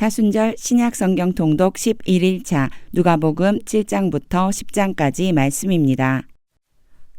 사순절 신약 성경 통독 11일차 누가복음 7장부터 10장까지 말씀입니다.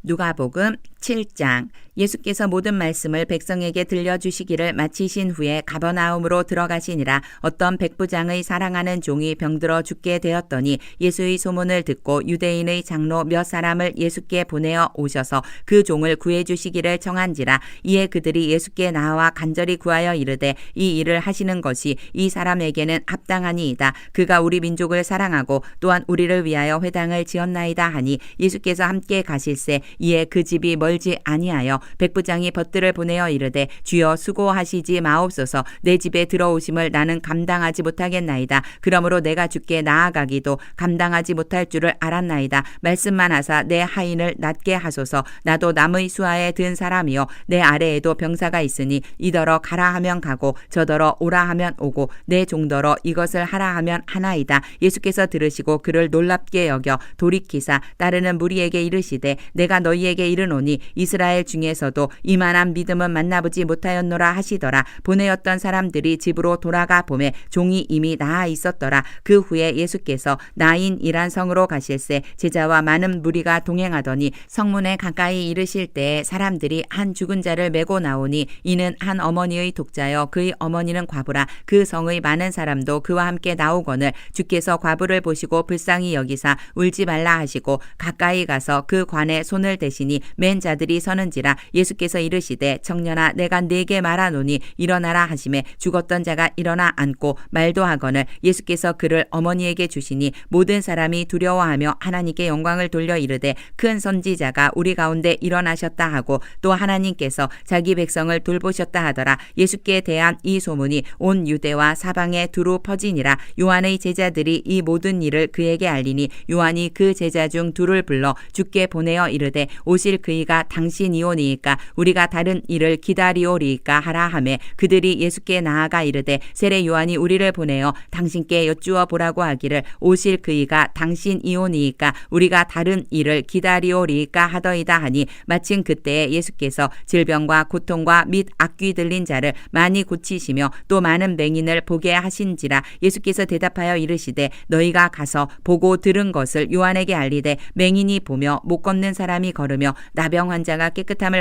누가복음 7장 예수께서 모든 말씀을 백성에게 들려주시기를 마치신 후에 가버나움으로 들어가시니라. 어떤 백부장의 사랑하는 종이 병들어 죽게 되었더니 예수의 소문을 듣고 유대인의 장로 몇 사람을 예수께 보내어 오셔서 그 종을 구해 주시기를 청한지라. 이에 그들이 예수께 나와 간절히 구하여 이르되 이 일을 하시는 것이 이 사람에게는 합당하니이다. 그가 우리 민족을 사랑하고 또한 우리를 위하여 회당을 지었나이다 하니 예수께서 함께 가실새 이에 그 집이 멀지 아니하여 백부장이 벗들을 보내어 이르되 주여 수고하시지 마옵소서. 내 집에 들어오심을 나는 감당하지 못하겠나이다. 그러므로 내가 주께 나아가기도 감당하지 못할 줄을 알았나이다. 말씀만 하사 내 하인을 낫게 하소서. 나도 남의 수하에 든 사람이요. 내 아래에도 병사가 있으니 이더러 가라 하면 가고 저더러 오라 하면 오고 내 종더러 이것을 하라 하면 하나이다. 예수께서 들으시고 그를 놀랍게 여겨 돌이키사 따르는 무리에게 이르시되 내가 너희에게 이르노니 이스라엘 중에 서도 이만한 믿음은 만나보지 못하였노라 하시더라. 보내었던 사람들이 집으로 돌아가 보매 종이 이미 나아 있었더라. 그 후에 예수께서 나인이란 성으로 가실새 제자와 많은 무리가 동행하더니 성문에 가까이 이르실 때에 사람들이 한 죽은 자를 메고 나오니 이는 한 어머니의 독자여 그의 어머니는 과부라. 그 성의 많은 사람도 그와 함께 나오거늘 주께서 과부를 보시고 불쌍히 여기사 울지 말라 하시고 가까이 가서 그 관에 손을 대시니 맨 자들이 서는지라 예수께서 이르시되 청년아 내가 네게 말하노니 일어나라 하심에 죽었던 자가 일어나 앉고 말도 하거늘 예수께서 그를 어머니에게 주시니 모든 사람이 두려워하며 하나님께 영광을 돌려 이르되 큰 선지자가 우리 가운데 일어나셨다 하고 또 하나님께서 자기 백성을 돌보셨다 하더라. 예수께 대한 이 소문이 온 유대와 사방에 두루 퍼지니라. 요한의 제자들이 이 모든 일을 그에게 알리니 요한이 그 제자 중 둘을 불러 주께 보내어 이르되 오실 그이가 당신이오니 이까? 우리가 다른 일을 기다리오리이까 하라 하매 그들이 예수께 나아가 이르되 세례 요한이 우리를 보내어 당신께 여쭈어 보라고 하기를 오실 그이가 당신이오니이까? 우리가 다른 일을 기다리오리이까 하더이다 하니 마침 그때에 예수께서 질병과 고통과 및 악귀 들린 자를 많이 고치시며 또 많은 맹인을 보게 하신지라 예수께서 대답하여 이르시되 너희가 가서 보고 들은 것을 요한에게 알리되 맹인이 보며 못 걷는 사람이 걸으며 나병 환자가 깨끗함을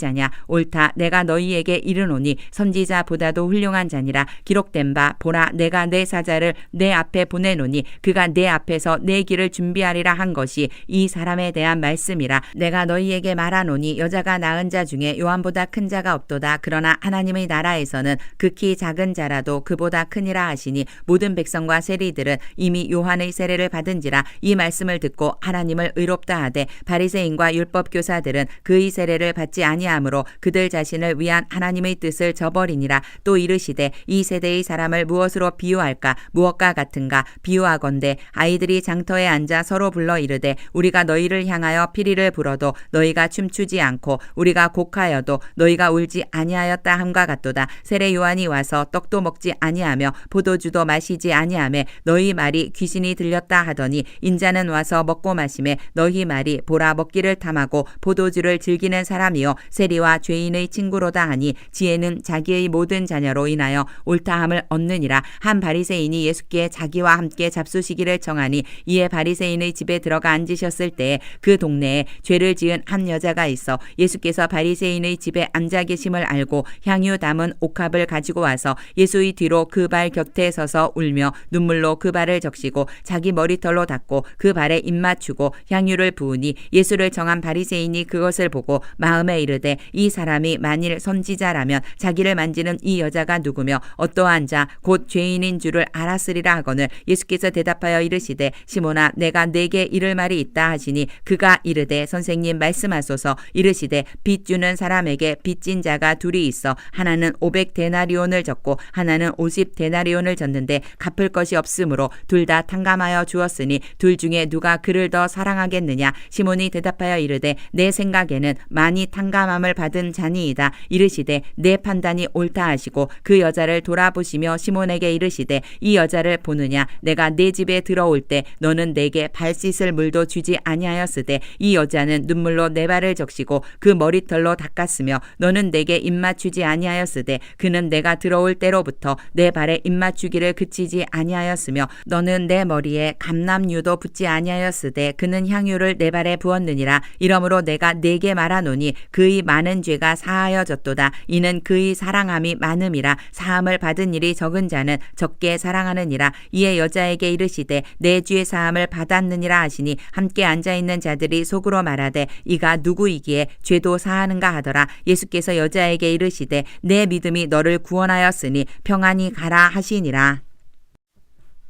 자냐. 옳다. 내가 너희에게 이르노니 선지자보다도 훌륭한 자니라. 기록된 바 보라 내가 내 사자를 내 앞에 보내노니 그가 내 앞에서 내 길을 준비하리라 한 것이 이 사람에 대한 말씀이라. 내가 너희에게 말하노니 여자가 낳은 자 중에 요한보다 큰 자가 없도다. 그러나 하나님의 나라에서는 극히 작은 자라도 그보다 크니라 하시니 모든 백성과 세리들은 이미 요한의 세례를 받은지라 이 말씀을 듣고 하나님을 의롭다 하되 바리새인과 율법 교사들은 그의 세례를 받지 아니하 므로 그들 자신을 위한 하나님의 뜻을 저버리니라. 또 이르시되 이 세대의 사람을 무엇으로 비유할까? 무엇과 같은가? 비유하건대 아이들이 장터에 앉아 서로 불러 이르되 우리가 너희를 향하여 피리를 불어도 너희가 춤추지 않고 우리가 곡하여도 너희가 울지 아니하였다 함과 같도다. 세례 요한이 와서 떡도 먹지 아니하며 포도주도 마시지 아니하며 너희 말이 귀신이 들렸다 하더니 인자는 와서 먹고 마심에 너희 말이 보라 먹기를 탐하고 포도주를 즐기는 사람이요 세리와 죄인의 친구로다 하니 지혜는 자기의 모든 자녀로 인하여 옳다함을 얻느니라. 한 바리새인이 예수께 자기와 함께 잡수시기를 청하니 이에 바리새인의 집에 들어가 앉으셨을 때에 그 동네에 죄를 지은 한 여자가 있어 예수께서 바리새인의 집에 앉아 계심을 알고 향유 담은 옥합을 가지고 와서 예수의 뒤로 그 발 곁에 서서 울며 눈물로 그 발을 적시고 자기 머리털로 닦고 그 발에 입 맞추고 향유를 부으니 예수를 정한 바리새인이 그것을 보고 마음에 이르되 이르시되 이 사람이 만일 선지자라면 자기를 만지는 이 여자가 누구며 어떠한 자 곧 죄인인 줄을 알았으리라 하거늘 예수께서 대답하여 이르시되 시몬아 내가 내게 이를 말이 있다 하시니 그가 이르되 선생님 말씀하소서. 이르시되 빚 주는 사람에게 빚진 자가 둘이 있어 하나는 오백 데나리온을 졌고 하나는 오십 데나리온을 졌는데 갚을 것이 없으므로 둘 다 탕감하여 주었으니 둘 중에 누가 그를 더 사랑하겠느냐? 시몬이 대답하여 이르되 내 생각에는 많이 탕감 함을 받은 자니이다. 이르시되 내 판단이 옳다 하시고 그 여자를 돌아보시며 시몬에게 이르시되 이 여자를 보느냐? 내가 내 집에 들어올 때 너는 내게 발 씻을 물도 주지 아니하였으되 이 여자는 눈물로 내 발을 적시고 그 머리털로 닦았으며 너는 내게 입맞추지 아니하였으되 그는 내가 들어올 때로부터 내 발에 입맞추기를 그치지 아니하였으며 너는 내 머리에 감남유도 붓지 아니하였으되 그는 향유를 내 발에 부었느니라. 이러므로 내가 네게 말하노니 그의 많은 죄가 사하여졌도다. 이는 그의 사랑함이 많음이라 사함을 받은 일이 적은 자는 적게 사랑하느니라. 이에 여자에게 이르시되 내죄 사함을 받았느니라 하시니 함께 앉아 있는 자들이 속으로 말하되 이가 누구이기에 죄도 사하는가 하더라. 예수께서 여자에게 이르시되 내 믿음이 너를 구원하였으니 평안히 가라 하시니라.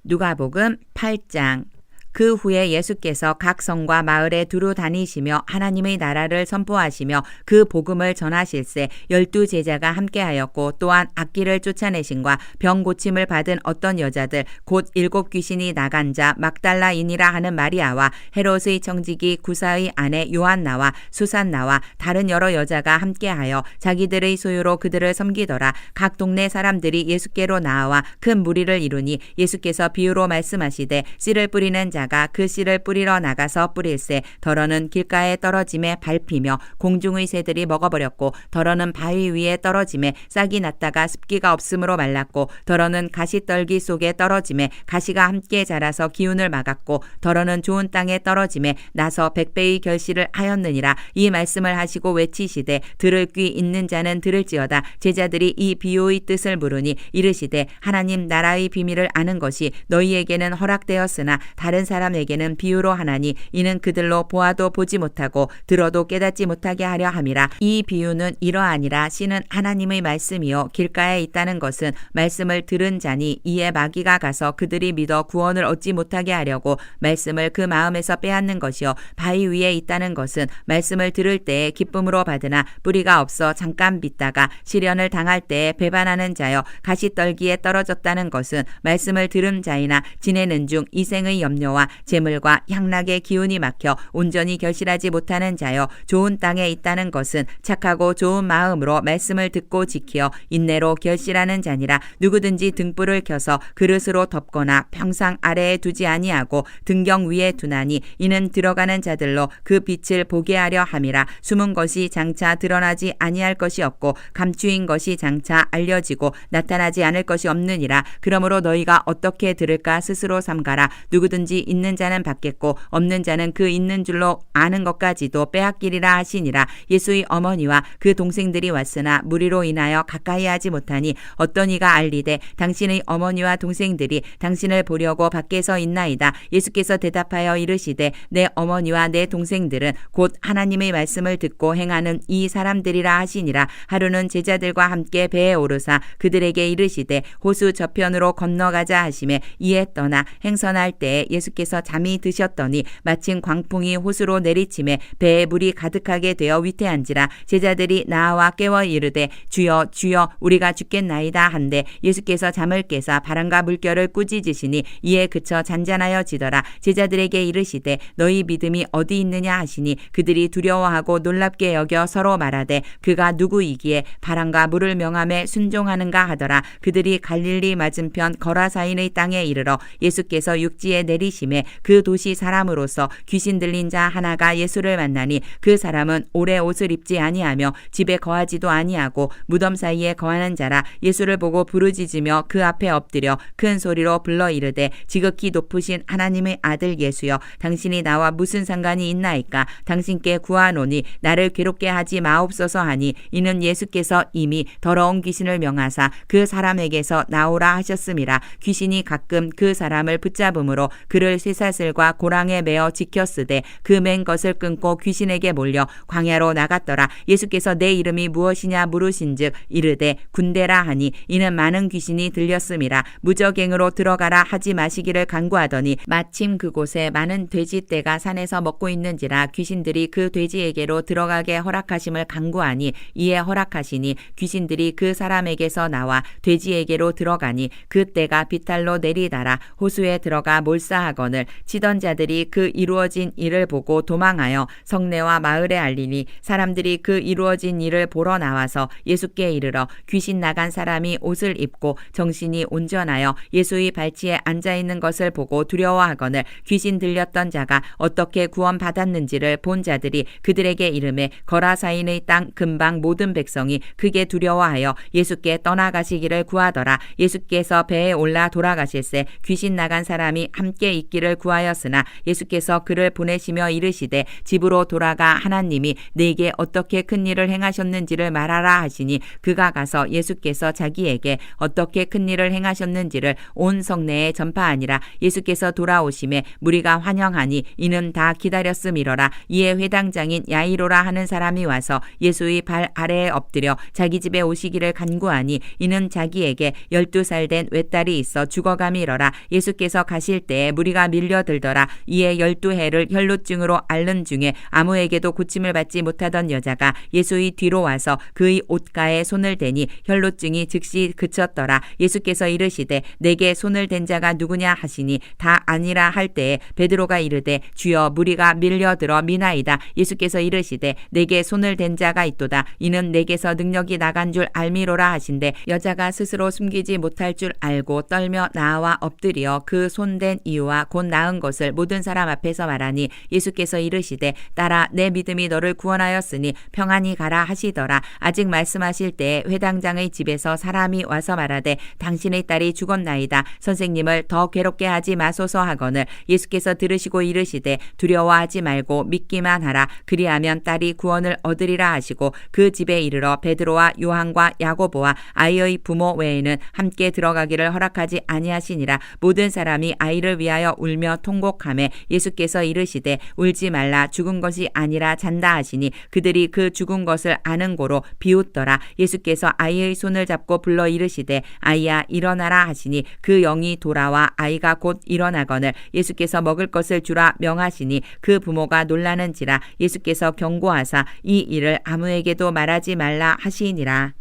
누가복음 8장 그 후에 예수께서 각 성과 마을에 두루 다니시며 하나님의 나라를 선포하시며 그 복음을 전하실세 열두 제자가 함께하였고 또한 악기를 쫓아내신과 병 고침을 받은 어떤 여자들 곧 일곱 귀신이 나간 자 막달라인이라 하는 마리아와 헤롯의 청지기 구사의 아내 요한나와 수산나와 다른 여러 여자가 함께하여 자기들의 소유로 그들을 섬기더라. 각 동네 사람들이 예수께로 나와 큰 무리를 이루니 예수께서 비유로 말씀하시되 씨를 뿌리는 자 자가 그 씨를 뿌리러 나가서 뿌릴새 덜어는 길가에 떨어짐에 밟히며 공중의 새들이 먹어버렸고 덜어는 바위 위에 떨어짐에 싹이 났다가 습기가 없으므로 말랐고 덜어는 가시떨기 속에 떨어짐에 가시가 함께 자라서 기운을 막았고 덜어는 좋은 땅에 떨어짐에 나서 백배의 결실을 하였느니라. 이 말씀을 하시고 외치시되 들을 귀 있는 자는 들을지어다. 제자들이 이 비유의 뜻을 물으니 이르시되 하나님 나라의 비밀을 아는 것이 너희에게는 허락되었으나 다른 사람에게는 비유로 하나니 이는 그들로 보아도 보지 못하고 들어도 깨닫지 못하게 하려 함이라. 이 비유는 이러하니라 씨는 하나님의 말씀이요. 길가에 있다는 것은 말씀을 들은 자니 이에 마귀가 가서 그들이 믿어 구원을 얻지 못하게 하려고 말씀을 그 마음에서 빼앗는 것이요. 바위 위에 있다는 것은 말씀을 들을 때에 기쁨으로 받으나 뿌리가 없어 잠깐 믿다가 시련을 당할 때에 배반하는 자여 가시떨기에 떨어졌다는 것은 말씀을 들은 자이나 지내는 중 이생의 염려와 재물과 향락의 기운이 막혀 온전히 결실하지 못하는 자여 좋은 땅에 있다는 것은 착하고 좋은 마음으로 말씀을 듣고 지키어 인내로 결실하는 자니라 누구든지 등불을 켜서 그릇으로 덮거나 평상 아래에 두지 아니하고 등경 위에 두나니 이는 들어가는 자들로 그 빛을 보게 하려 함이라 숨은 것이 장차 드러나지 아니할 것이 없고 감추인 것이 장차 알려지고 나타나지 않을 것이 없느니라 그러므로 너희가 어떻게 들을까 스스로 삼가라 누구든지 있는 자는 받겠고 없는 자는 그 있는 줄로 아는 것까지도 빼앗기리라 하시니라. 예수의 어머니와 그 동생들이 왔으나 무리로 인하여 가까이 하지 못하니 어떤 이가 알리되 당신의 어머니와 동생들이 당신을 보려고 밖에서 있나이다. 예수께서 대답하여 이르시되 내 어머니와 내 동생들은 곧 하나님의 말씀을 듣고 행하는 이 사람들이라 하시니라. 하루는 제자들과 함께 배에 오르사 그들에게 이르시되 호수 저편으로 건너가자 하심에 이에 떠나 행선할 때에 예수께서 잠이 드셨더니 마침 광풍이 호수로 내리침에 배에 물이 가득하게 되어 위태한지라 제자들이 나와 깨워 이르되 주여 주여 우리가 죽겠나이다 한데 예수께서 잠을 깨사 바람과 물결을 꾸짖으시니 이에 그쳐 잔잔하여 지더라. 제자들에게 이르시되 너희 믿음이 어디 있느냐 하시니 그들이 두려워하고 놀랍게 여겨 서로 말하되 그가 누구이기에 바람과 물을 명함에 순종하는가 하더라. 그들이 갈릴리 맞은편 거라사인의 땅에 이르러 예수께서 육지에 내리 심에 그 도시 사람으로서 귀신 들린 자 하나가 예수를 만나니 그 사람은 오래 옷을 입지 아니하며 집에 거하지도 아니하고 무덤 사이에 거하는 자라 예수를 보고 부르짖으며 그 앞에 엎드려 큰 소리로 불러 이르되 지극히 높으신 하나님의 아들 예수여 당신이 나와 무슨 상관이 있나이까? 당신께 구하노니 나를 괴롭게 하지 마옵소서 하니 이는 예수께서 이미 더러운 귀신을 명하사 그 사람에게서 나오라 하셨음이라 귀신이 가끔 그 사람을 붙잡음으로 그를 쇠사슬과 고랑에 매어 지켰으되 그 맨 것을 끊고 귀신에게 몰려 광야로 나갔더라. 예수께서 내 이름이 무엇이냐 물으신즉 이르되 군대라 하니 이는 많은 귀신이 들렸음이라. 무적행으로 들어가라 하지 마시기를 간구하더니 마침 그곳에 많은 돼지떼가 산에서 먹고 있는지라 귀신들이 그 돼지에게로 들어가게 허락하심을 간구하니 이에 허락하시니 귀신들이 그 사람에게서 나와 돼지에게로 들어가니 그 떼가 비탈로 내리다라. 호수에 들어가 몰사하거 늘 치던 자들이 그 이루어진 일을 보고 도망하여 성내와 마을에 알리니 사람들이 그 이루어진 일을 보러 나와서 예수께 이르러 귀신 나간 사람이 옷을 입고 정신이 온전하여 예수의 발치에 앉아 있는 것을 보고 두려워하거늘 귀신 들렸던 자가 어떻게 구원 받았는지를 본 자들이 그들에게 이름에 거라사인의 땅 근방 모든 백성이 크게 두려워하여 예수께 떠나가시기를 구하더라. 예수께서 배에 올라 돌아가실새 귀신 나간 사람이 함께 있 기를 구하였으나 예수께서 그를 보내시며 이르시되 집으로 돌아가 하나님이 내게 어떻게 큰 일을 행하셨는지를 말하라 하시니 그가 가서 예수께서 자기에게 어떻게 큰 일을 행하셨는지를 온 성내에 전파하니라. 예수께서 돌아오심에 무리가 환영하니 이는 다 기다렸음이러라. 이에 회당장인 야이로라 하는 사람이 와서 예수의 발 아래에 엎드려 자기 집에 오시기를 간구하니 이는 자기에게 열두 살 된 외딸이 있어 죽어감이러라. 예수께서 가실 때에 무리가 밀려들더라. 이에 열두 해를 혈루증으로 앓는 중에 아무에게도 고침을 받지 못하던 여자가 예수의 뒤로 와서 그의 옷가에 손을 대니 혈루증이 즉시 그쳤더라. 예수께서 이르시되 내게 손을 댄 자가 누구냐 하시니 다 아니라 할 때에 베드로가 이르되 주여 무리가 밀려들어 미나이다. 예수께서 이르시되 내게 손을 댄 자가 있도다. 이는 내게서 능력이 나간 줄 알미로라 하신대 여자가 스스로 숨기지 못할 줄 알고 떨며 나와 엎드려 그 손댄 이유와 곧 나은 것을 모든 사람 앞에서 말하니 예수께서 이르시되 따라 내 믿음이 너를 구원하였으니 평안히 가라 하시더라. 아직 말씀하실 때에 회당장의 집에서 사람이 와서 말하되 당신의 딸이 죽었나이다. 선생님을 더 괴롭게 하지 마소서 하거늘 예수께서 들으시고 이르시되 두려워하지 말고 믿기만 하라. 그리하면 딸이 구원을 얻으리라 하시고 그 집에 이르러 베드로와 요한과 야고보와 아이의 부모 외에는 함께 들어가기를 허락하지 아니하시니라. 모든 사람이 아이를 위하여 울며 통곡하매 예수께서 이르시되 울지 말라 죽은 것이 아니라 잔다 하시니 그들이 그 죽은 것을 아는 고로 비웃더라 예수께서 아이의 손을 잡고 불러 이르시되 아이야 일어나라 하시니 그 영이 돌아와 아이가 곧 일어나거늘 예수께서 먹을 것을 주라 명하시니 그 부모가 놀라는지라 예수께서 경고하사 이 일을 아무에게도 말하지 말라 하시니라.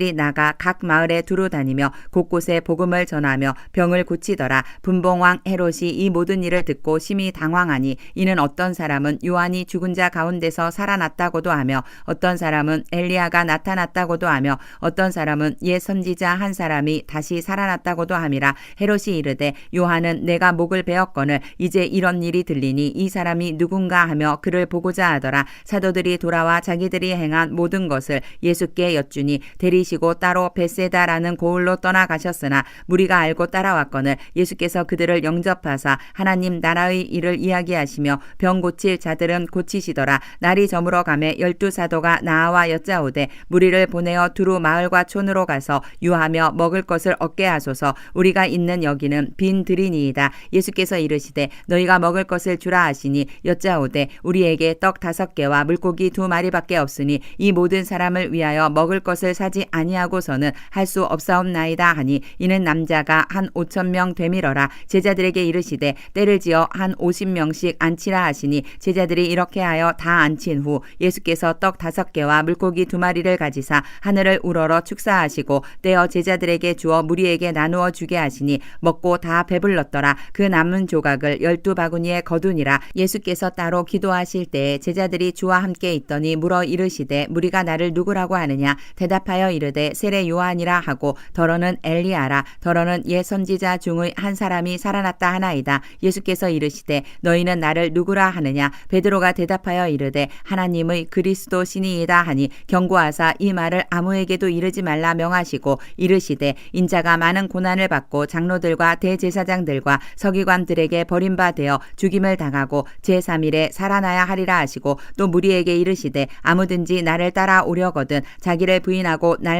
제자들이 나가 각 마을에 두루 다니며 곳곳에 복음을 전하며 병을 고치더라. 분봉왕 헤롯이 이 모든 일을 듣고 심히 당황하니 이는 어떤 사람은 요한이 죽은 자 가운데서 살아났다고도 하며 어떤 사람은 엘리야가 나타났다고도 하며 어떤 사람은 옛 선지자 한 사람이 다시 살아났다고도 함이라 헤롯이 이르되 요한은 내가 목을 베었거늘 이제 이런 일이 들리니 이 사람이 누군가 하며 그를 보고자 하더라 사도들이 돌아와 자기들이 행한 모든 것을 예수께 여쭈니 대리 버리시고 따로 베세다라는 고을로 떠나가셨으나 무리가 알고 따라왔거늘 예수께서 그들을 영접하사 하나님 나라의 일을 이야기하시며 병 고칠 자들은 고치시더라. 날이 저물어 가매 열두 사도가 나와 여짜오되 무리를 보내어 두루 마을과 촌으로 가서 유하며 먹을 것을 얻게 하소서. 우리가 있는 여기는 빈 들이니이다. 예수께서 이르시되 너희가 먹을 것을 주라 하시니 여짜오되 우리에게 떡 다섯 개와 물고기 두 마리밖에 없으니 이 모든 사람을 위하여 먹을 것을 사지 아니하고서는 할 수 없사옵나이다 하니 이는 남자가 한 오천 명 되밀어라. 제자들에게 이르시되 때를 지어 한 오십 명씩 앉히라 하시니 제자들이 이렇게 하여 다 앉힌 후 예수께서 떡 다섯 개와 물고기 두 마리를 가지사 하늘을 우러러 축사하시고 떼어 제자들에게 주어 무리에게 나누어 주게 하시니 먹고 다 배불렀더라. 그 남은 조각을 열두 바구니에 거두니라. 예수께서 따로 기도하실 때에 제자들이 주와 함께 있더니 물어 이르시되 무리가 나를 누구라고 하느냐? 대답하여 이르 이르되 세례 요한이라 하고 더러는 엘리야라 더러는 예 선지자 중의 한 사람이 살아났다 하나이다. 예수께서 이르시되 너희는 나를 누구라 하느냐? 베드로가 대답하여 이르되 하나님의 그리스도 신이이다 하니 경고하사 이 말을 아무에게도 이르지 말라 명하시고 이르시되 인자가 많은 고난을 받고 장로들과 대제사장들과 서기관들에게 버림받아 죽임을 당하고 제3일에 살아나야 하리라 하시고 또 무리에게 이르시되 아무든지 나를 따라 오려거든 자기를 부인하고 날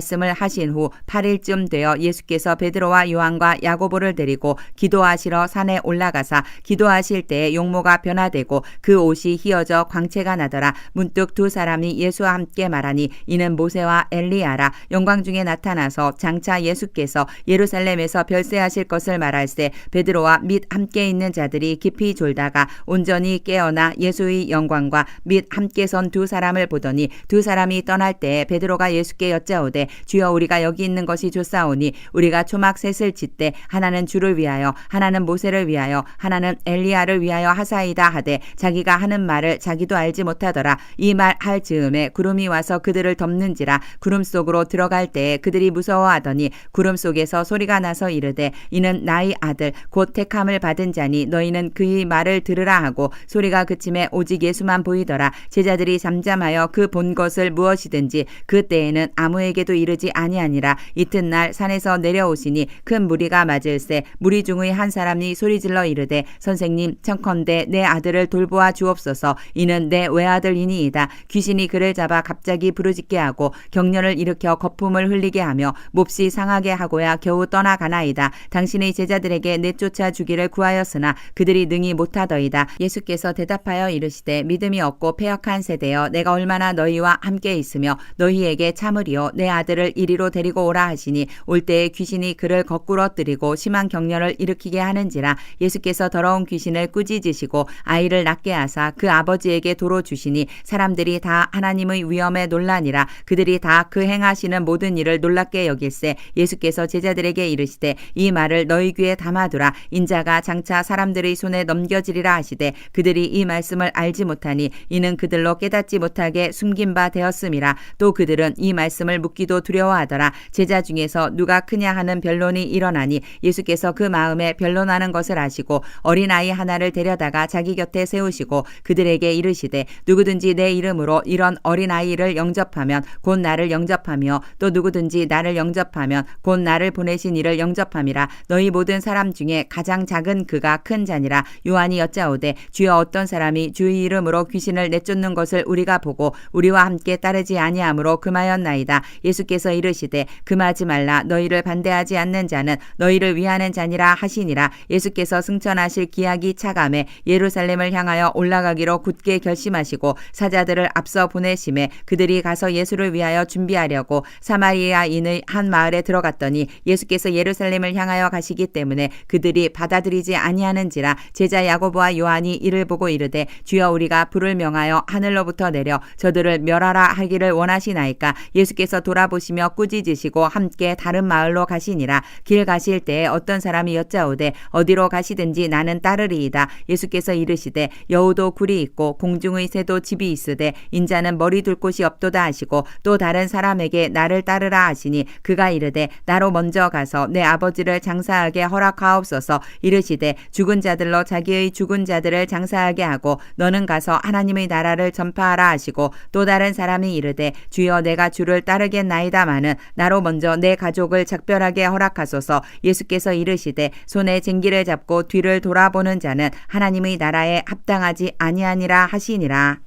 씀을 하신 후 8일쯤 되어 예수께서 베드로와 요한과 야고보를 데리고 기도하시러 산에 올라가사 기도하실 때에 용모가 변화되고 그 옷이 휘어져 광채가 나더라. 문득 두 사람이 예수와 함께 말하니 이는 모세와 엘리야라. 영광 중에 나타나서 장차 예수께서 예루살렘에서 별세하실 것을 말할세 베드로와 및 함께 있는 자들이 깊이 졸다가 온전히 깨어나 예수의 영광과 및 함께 선 두 사람을 보더니 두 사람이 떠날 때에 베드로가 예수께 여짜오되 주여 우리가 여기 있는 것이 좋사오니 우리가 초막 셋을 짓되 하나는 주를 위하여 하나는 모세를 위하여 하나는 엘리야를 위하여 하사이다 하되 자기가 하는 말을 자기도 알지 못하더라. 이 말 할 즈음에 구름이 와서 그들을 덮는지라 구름 속으로 들어갈 때에 그들이 무서워하더니 구름 속에서 소리가 나서 이르되 이는 나의 아들 곧 택함을 받은 자니 너희는 그의 말을 들으라 하고 소리가 그침에 오직 예수만 보이더라. 제자들이 잠잠하여 그 본 것을 무엇이든지 그때에는 아무에게 도 이르지 아니하니라. 이튿날 산에서 내려오시니 큰 무리가 맞을세 무리 중의 한 사람이 소리질러 이르되 선생님 청컨대 내 아들을 돌보아 주옵소서. 이는 내 외아들이니이다. 귀신이 그를 잡아 갑자기 부르짖게 하고 경련을 일으켜 거품을 흘리게 하며 몹시 상하게 하고야 겨우 떠나가나이다. 당신의 제자들에게 내쫓아 주기를 구하였으나 그들이 능히 못하더이다. 예수께서 대답하여 이르시되 믿음이 없고 패역한 세대여 내가 얼마나 너희와 함께 있으며 너희에게 참으리요. 내 아들을 이리로 데리고 오라 하시니 올 때에 귀신이 그를 거꾸러뜨리고 심한 경련을 일으키게 하는지라 예수께서 더러운 귀신을 꾸짖으시고 아이를 낳게 하사 그 아버지에게 도로 주시니 사람들이 다 하나님의 위엄에 논란이라. 그들이 다 그 행하시는 모든 일을 놀랍게 여길세 예수께서 제자들에게 이르시되 이 말을 너희 귀에 담아두라. 인자가 장차 사람들의 손에 넘겨지리라 하시되 그들이 이 말씀을 알지 못하니 이는 그들로 깨닫지 못하게 숨긴 바 되었음이라. 또 그들은 이 말씀을 묻기 도 두려워하더라. 제자 중에서 누가 크냐 하는 변론이 일어나니 예수께서 그 마음에 변론하는 것을 아시고 어린아이 하나를 데려다가 자기 곁에 세우시고 그들에게 이르시되 누구든지 내 이름으로 이런 어린아이를 영접하면 곧 나를 영접하며 또 누구든지 나를 영접하면 곧 나를 보내신 이를 영접함이라. 너희 모든 사람 중에 가장 작은 그가 큰 자니라. 요한이 여짜오되 주여 어떤 사람이 주의 이름으로 귀신을 내쫓는 것을 우리가 보고 우리와 함께 따르지 아니하므로 금하였나이다. 예수 께서 이르시되 금하지 말라. 너희를 반대하지 않는 자는 너희를 위하는 자니라 하시니라. 예수께서 승천하실 기약이 차감해 예루살렘을 향하여 올라가기로 굳게 결심하시고 사자들을 앞서 보내심에 그들이 가서 예수를 위하여 준비하려고 사마리아인의 한 마을에 들어갔더니 예수께서 예루살렘을 향하여 가시기 때문에 그들이 받아들이지 아니하는지라 제자 야고보와 요한이 이를 보고 이르되 주여 우리가 불을 명하여 하늘로부터 내려 저들을 멸하라 하기를 원하시나이까? 예수께서 돌아 보시며 꾸짖으시고 함께 다른 마을로 가시니라. 길 가실 때에 어떤 사람이 여짜오되 어디로 가시든지 나는 따르리이다. 예수께서 이르시되 여우도 굴이 있고 공중의 새도 집이 있으되 인자는 머리 둘 곳이 없도다 하시고 또 다른 사람에게 나를 따르라 하시니 그가 이르되 나로 먼저 가서 내 아버지를 장사하게 허락하옵소서. 이르시되 죽은 자들로 자기의 죽은 자들을 장사하게 하고 너는 가서 하나님의 나라를 전파하라 하시고 또 다른 사람이 이르되 주여 내가 주를 따르겠나이 다마는 나로 먼저 내 가족을 작별하게 허락하소서. 예수께서 이르시되 손에 쟁기를 잡고 뒤를 돌아보는 자는 하나님의 나라에 합당하지 아니하니라 하시니라.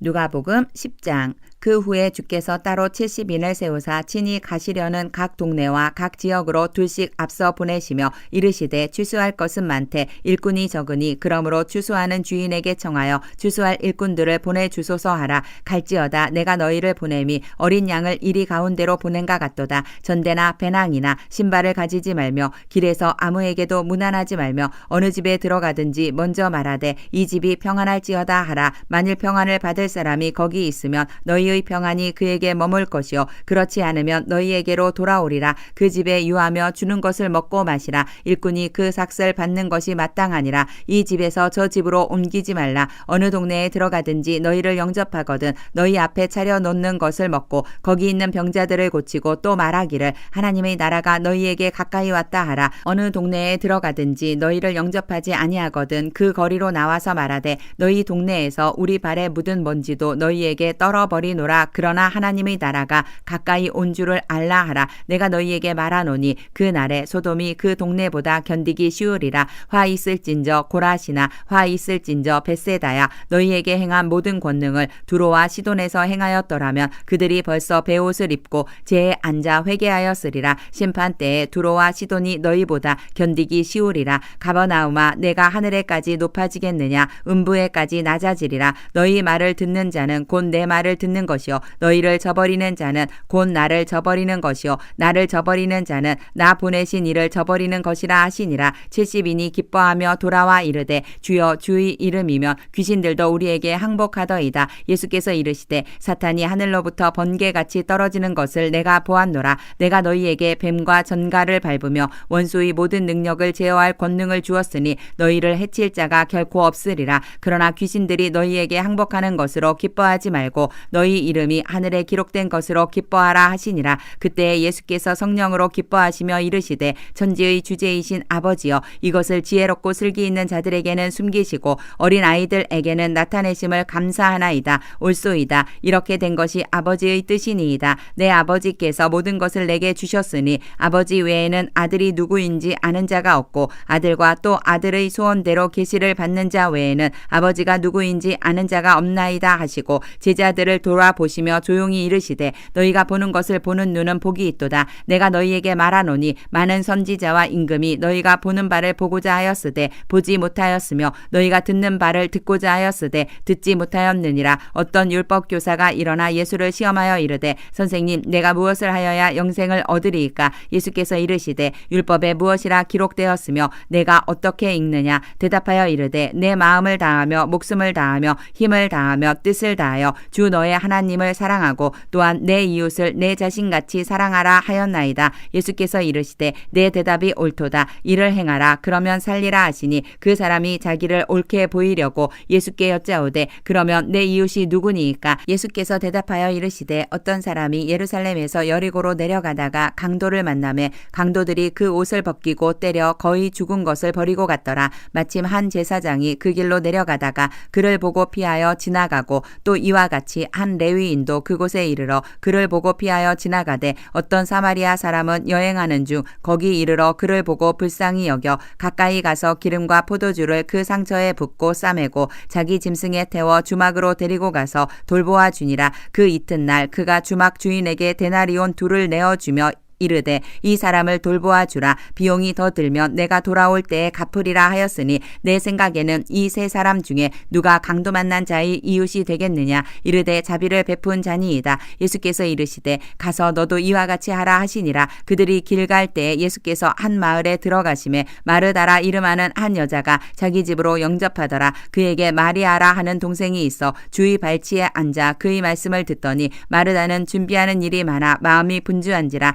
누가복음 10장 그 후에 주께서 따로 70인을 세우사 친히 가시려는 각 동네와 각 지역으로 둘씩 앞서 보내시며 이르시되 추수할 것은 많되 일꾼이 적으니 그러므로 추수하는 주인에게 청하여 추수할 일꾼들을 보내 주소서 하라. 갈지어다 내가 너희를 보냄이 어린 양을 이리 가운데로 보낸가 같도다. 전대나 배낭이나 신발을 가지지 말며 길에서 아무에게도 무난하지 말며 어느 집에 들어가든지 먼저 말하되 이 집이 평안할지어다 하라. 만일 평안을 받을 사람이 거기 있으면 너희 의 평안이 그에게 머물 것이요. 그렇지 않으면 너희에게로 돌아오리라. 그 집에 유하며 주는 것을 먹고 마시라. 일꾼이 그 삭슬 받는 것이 마땅하니라. 이 집에서 저 집으로 옮기지 말라. 어느 동네에 들어가든지 너희를 영접하거든 너희 앞에 차려 놓는 것을 먹고 거기 있는 병자들을 고치고 또 말하기를 하나님의 나라가 너희에게 가까이 왔다 하라. 어느 동네에 들어가든지 너희를 영접하지 아니하거든 그 거리로 나와서 말하되 너희 동네에서 우리 발에 묻은 먼지도 너희에게 떨어버리노 라. 그러나 하나님의 나라가 가까이 온 줄을 알라 하라. 내가 너희에게 말하노니 그 날에 소돔이 그 동네보다 견디기 쉬우리라. 화 있을진저 고라시나 화 있을진저 베세다야. 너희에게 행한 모든 권능을 두로와 시돈에서 행하였더라면 그들이 벌써 베옷을 입고 제에 앉아 회개하였으리라. 심판 때에 두로와 시돈이 너희보다 견디기 쉬우리라. 가버나움아 내가 하늘에까지 높아지겠느냐? 음부에까지 낮아지리라. 너희 말을 듣는 자는 곧 내 말을 듣는 것이요. 너희를 저버리는 자는 곧 나를 저버리는 것이요. 나를 저버리는 자는 나 보내신 이를 저버리는 것이라 하시니라. 70인이 기뻐하며 돌아와 이르되 주여 주의 이름이면 귀신들도 우리에게 항복하더이다. 예수께서 이르시되 사탄이 하늘로부터 번개같이 떨어지는 것을 내가 보았노라. 내가 너희에게 뱀과 전갈을 밟으며 원수의 모든 능력을 제어할 권능을 주었으니 너희를 해칠 자가 결코 없으리라. 그러나 귀신들이 너희에게 항복하는 것으로 기뻐하지 말고 너희 이름이 하늘에 기록된 것으로 기뻐하라 하시니라. 그때 예수께서 성령으로 기뻐하시며 이르시되 천지의 주제이신 아버지여 이것을 지혜롭고 슬기 있는 자들에게는 숨기시고 어린 아이들에게는 나타내심을 감사하나이다. 옳소이다. 이렇게 된 것이 아버지의 뜻이니이다. 내 아버지께서 모든 것을 내게 주셨으니 아버지 외에는 아들이 누구인지 아는 자가 없고 아들과 또 아들의 소원대로 계시를 받는 자 외에는 아버지가 누구인지 아는 자가 없나이다 하시고 제자들을 돌아 보시며 조용히 이르시되 너희가 보는 것을 보는 눈은 복이 있도다. 내가 너희에게 말하노니 많은 선지자와 임금이 너희가 보는 바를 보고자 하였으되 보지 못하였으며 너희가 듣는 바를 듣고자 하였으되 듣지 못하였느니라. 어떤 율법 교사가 일어나 예수를 시험하여 이르되 선생님 내가 무엇을 하여야 영생을 얻으리이까? 예수께서 이르시되 율법에 무엇이라 기록되었으며 내가 어떻게 읽느냐? 대답하여 이르되 내 마음을 다하며 목숨을 다하며 힘을 다하며 뜻을 다하여 주 너의 하나 님을 사랑하고 또한 내 이웃을 내 자신같이 사랑하라 하였나이다. 예수께서 이르시되 내 대답이 옳도다. 이를 행하라. 그러면 살리라 하시니 그 사람이 자기를 옳게 보이려고 예수께 여짜오되 그러면 내 이웃이 누구니이까? 예수께서 대답하여 이르시되 어떤 사람이 예루살렘에서 여리고로 내려가다가 강도를 만남에 강도들이 그 옷을 벗기고 때려 거의 죽은 것을 버리고 갔더라. 마침 한 제사장이 그 길로 내려가다가 그를 보고 피하여 지나가고 또 이와 같이 한 레위인도 그곳에 이르러 그를 보고 피하여 지나가되 어떤 사마리아 사람은 여행하는 중 거기 이르러 그를 보고 불쌍히 여겨 가까이 가서 기름과 포도주를 그 상처에 붓고 싸매고 자기 짐승에 태워 주막으로 데리고 가서 돌보아 주니라. 그 이튿날 그가 주막 주인에게 데나리온 둘을 내어 주며 이르되 이 사람을 돌보아 주라. 비용이 더 들면 내가 돌아올 때에 갚으리라 하였으니 내 생각에는 이 세 사람 중에 누가 강도 만난 자의 이웃이 되겠느냐? 이르되 자비를 베푼 자니이다. 예수께서 이르시되 가서 너도 이와 같이 하라 하시니라. 그들이 길 갈 때에 예수께서 한 마을에 들어가심에 마르다라 이름하는 한 여자가 자기 집으로 영접하더라. 그에게 마리아라 하는 동생이 있어 주의 발치에 앉아 그의 말씀을 듣더니 마르다는 준비하는 일이 많아 마음이 분주한지라